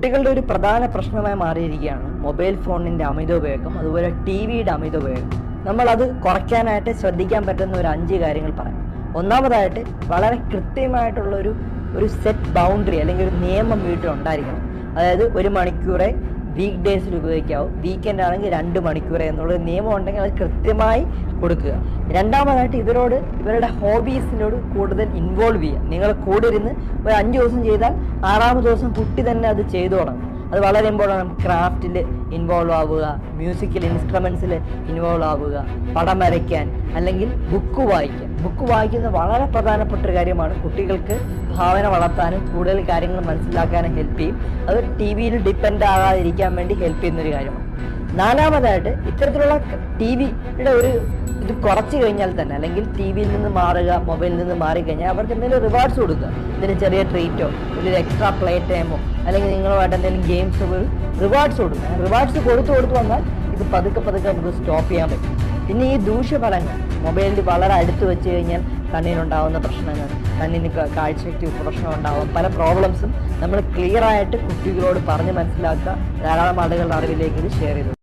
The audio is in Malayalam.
കുട്ടികളുടെ ഒരു പ്രധാന പ്രശ്നമായി മാറിയിരിക്കുകയാണ് മൊബൈൽ ഫോണിന്റെ അമിതോപയോഗം അതുപോലെ ടി വിയുടെ അമിതോപയോഗം. നമ്മളത് കുറയ്ക്കാനായിട്ട് ശ്രദ്ധിക്കാൻ പറ്റുന്ന ഒരു അഞ്ച് കാര്യങ്ങൾ പറയാം. ഒന്നാമതായിട്ട് വളരെ കൃത്യമായിട്ടുള്ള ഒരു ഒരു സെറ്റ് ബൗണ്ടറി അല്ലെങ്കിൽ ഒരു നിയമം വീട്ടിലുണ്ടായിരിക്കണം. അതായത് ഒരു മണിക്കൂറെ വീക്ക് ഡേയ്സിൽ ഉപയോഗിക്കാവൂ. വീക്കെൻഡ് ആണെങ്കിൽ രണ്ട് മണിക്കൂർ എന്നുള്ള നിയമം ഉണ്ടെങ്കിൽ അത് കൃത്യമായി കൊടുക്കുക. രണ്ടാമതായിട്ട് ഇവരോട് ഇവരുടെ ഹോബീസിനോട് കൂടുതൽ ഇൻവോൾവ് ചെയ്യുക. നിങ്ങൾ കൂടെ ഇരുന്ന് ഒരു അഞ്ച് ദിവസം ചെയ്താൽ ആറാമത് ദിവസം കുട്ടി തന്നെ അത് ചെയ്തു തുടങ്ങും. അത് വളരെ ഇമ്പോർട്ടന്റ് ആണ്. ക്രാഫ്റ്റിൽ ഇൻവോൾവ് ആവുക മ്യൂസിക്കൽ ഇൻസ്ട്രുമെൻസിൽ ഇൻവോൾവ് ആവുക പടം വരയ്ക്കാൻ അല്ലെങ്കിൽ ബുക്ക് വായിക്കാൻ. ബുക്ക് വായിക്കുന്ന വളരെ പ്രധാനപ്പെട്ട ഒരു കാര്യമാണ്. കുട്ടികൾക്ക് ഭാവന വളർത്താനും കൂടുതൽ കാര്യങ്ങൾ മനസ്സിലാക്കാനും ഹെൽപ്പ് ചെയ്യും. അത് ടി വിയിൽ ഡിപ്പെൻഡ് ആകാതിരിക്കാൻ വേണ്ടി ഹെൽപ്പ് ചെയ്യുന്ന ഒരു കാര്യമാണ്. നാലാമതായിട്ട് ഇത്തരത്തിലുള്ള ടി വിയുടെ ഒരു ഇത് കുറച്ച് കഴിഞ്ഞാൽ തന്നെ അല്ലെങ്കിൽ ടി വിയിൽ നിന്ന് മാറുക മൊബൈലിൽ നിന്ന് മാറിക്കഴിഞ്ഞാൽ അവർക്ക് എന്തെങ്കിലും റിവാർഡ്സ് കൊടുക്കുക. ഇതിന് ചെറിയ ട്രീറ്റോ ഒരു എക്സ്ട്രാ പ്ലേ ടൈമോ അല്ലെങ്കിൽ നിങ്ങളുമായിട്ട് എന്തെങ്കിലും ഗെയിംസ് റിവാർഡ്സ് കൊടുക്കും. റിവാർഡ്സ് കൊടുത്തു കൊടുത്തു വന്നാൽ ഇത് പതുക്കെ പതുക്കെ നമുക്ക് സ്റ്റോപ്പ് ചെയ്യാൻ പറ്റും. പിന്നെ ഈ ദൂഷ്യഫലങ്ങൾ മൊബൈലിൽ വളരെ അടുത്ത് വെച്ച് കഴിഞ്ഞാൽ കണ്ണിനുണ്ടാവുന്ന പ്രശ്നങ്ങൾ കണ്ണിന് കാഴ്ചയ്ക്ക് പ്രശ്നം ഉണ്ടാവും പല പ്രോബ്ലംസും നമ്മൾ ക്ലിയർ ആയിട്ട് കുട്ടികളോട് പറഞ്ഞ് മനസ്സിലാക്കുക ധാരാളം ആളുകളുടെ അറിവിലേക്ക് ഇത് ഷെയർ ചെയ്തു.